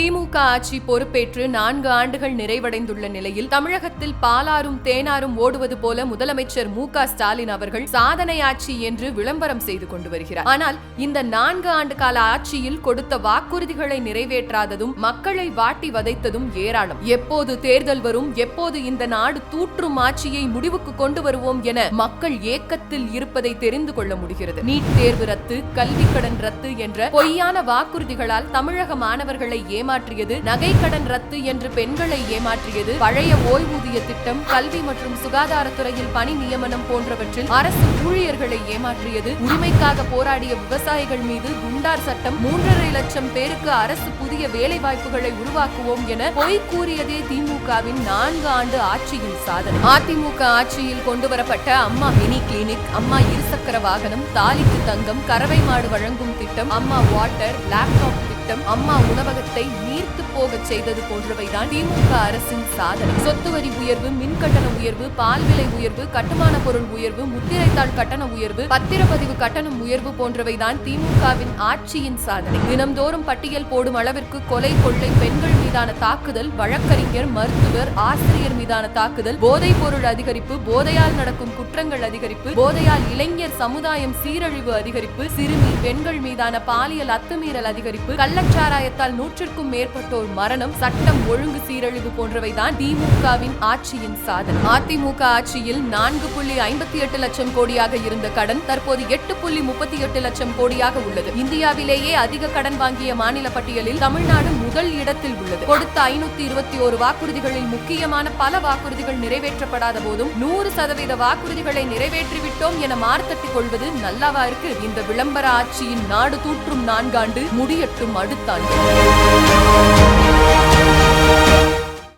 திமுக ஆட்சி பொறுப்பேற்று நான்கு ஆண்டுகள் நிறைவடைந்துள்ள நிலையில் தமிழகத்தில் பாலாரும் தேனாரும் ஓடுவது போல முதலமைச்சர் மு ஸ்டாலின் அவர்கள் சாதனை ஆட்சி என்று விளம்பரம் செய்து கொண்டு வருகிறார். ஆனால் இந்த நான்கு ஆண்டு கால ஆட்சியில் கொடுத்த வாக்குறுதிகளை நிறைவேற்றாததும் மக்களை வாட்டி வதைத்ததும் ஏராளம். எப்போது தேர்தல் வரும் எப்போது இந்த நாடு தூற்றும் ஆட்சியை முடிவுக்கு கொண்டு வருவோம் என மக்கள் ஏக்கத்தில் இருப்பதை தெரிந்து கொள்ள முடிகிறது. நீட் தேர்வு ரத்து கல்வி கடன் ரத்து என்ற பொய்யான வாக்குறுதிகளால் தமிழக மாணவர்களை ஏமா ஏமாற்றியது நகை கடன் ரத்து என்று பெண்களை ஏமாற்றியது பழைய ஓய்வூதிய திட்டம் கல்வி மற்றும் சுகாதாரத்துறையில் பணி நியமனம் போன்றவற்றில் அரசு ஊழியர்களை ஏமாற்றியது உரிமைக்காக போராடிய விவசாயிகள் மீது குண்டார் சட்டம் மூன்றரை லட்சம் பேருக்கு அரசு புதிய வேலை வாய்ப்புகளை உருவாக்குவோம் என பொய் கூறியதே திமுகவின் நான்கு ஆண்டு ஆட்சியின் சாதனை. அதிமுக ஆட்சியில் கொண்டுவரப்பட்ட அம்மா மினி கிளினிக் அம்மா இருசக்கர வாகனம் தாலிக்கு தங்கம் கறவை மாடு வழங்கும் திட்டம் அம்மா வாட்டர் லேப்டாப் திட்டம் அம்மா உணவகத்தை நீர்த்து போகச் செய்தது போன்றவைதான் திமுக அரசின் சாதனை. சொத்து வரி உயர்வு மின் கட்டண உயர்வு பால் விலை உயர்வு கட்டுமான பொருள் உயர்வு முத்திரைத்தாள் கட்டண உயர்வு பத்திரப்பதிவு கட்டணம் உயர்வு போன்றவைதான் திமுகவின் ஆட்சியின் சாதனை. தினம்தோறும் பட்டியல் போடும் அளவிற்கு கொலை கொள்ளை பெண்கள் மீதான தாக்குதல் வழக்கறிஞர் மருத்துவர் ஆசிரியர் மீதான தாக்குதல் போதைப் பொருள் அதிகரிப்பு போதையால் நடக்கும் குற்றங்கள் அதிகரிப்பு போதையால் இளைஞர் சமுதாயம் சீரழிவு அதிகரிப்பு சிறுமி பெண்கள் மீதான பாலியல் அத்துமீறல் அதிகரிப்பு கள்ளச்சாராயத்தால் நூற்றிற்கும் மேற்பட்டோர் மரணம் சட்டம் ஒழுங்கு சீரழிவு போன்றவைதான் திமுகவின் ஆட்சியின் சாதனை. அதிமுக ஆட்சியில் நான்கு புள்ளி ஐம்பத்தி எட்டு லட்சம் கோடியாக இருந்த கடன் தற்போது எட்டு புள்ளி முப்பத்தி எட்டு லட்சம் கோடியாக உள்ளது. இந்தியாவிலேயே அதிக கடன் வாங்கிய மாநில பட்டியலில் தமிழ்நாடு முதல் இடத்தில் உள்ளது. கொடுத்த ஐநூத்தி இருபத்தி ஒரு வாக்குறுதிகளில் முக்கியமான பல வாக்குறுதிகள் நிறைவேற்றப்படாத போதும் நூறு சதவீத வாக்குறுதிகளை நிறைவேற்றிவிட்டோம் என மார்த்தட்டிக் கொள்வது நல்லாவா இருக்கு? இந்த விளம்பர ஆட்சியின் நாடு தூற்றும் நான்காண்டு முடியட்டும் Auditório.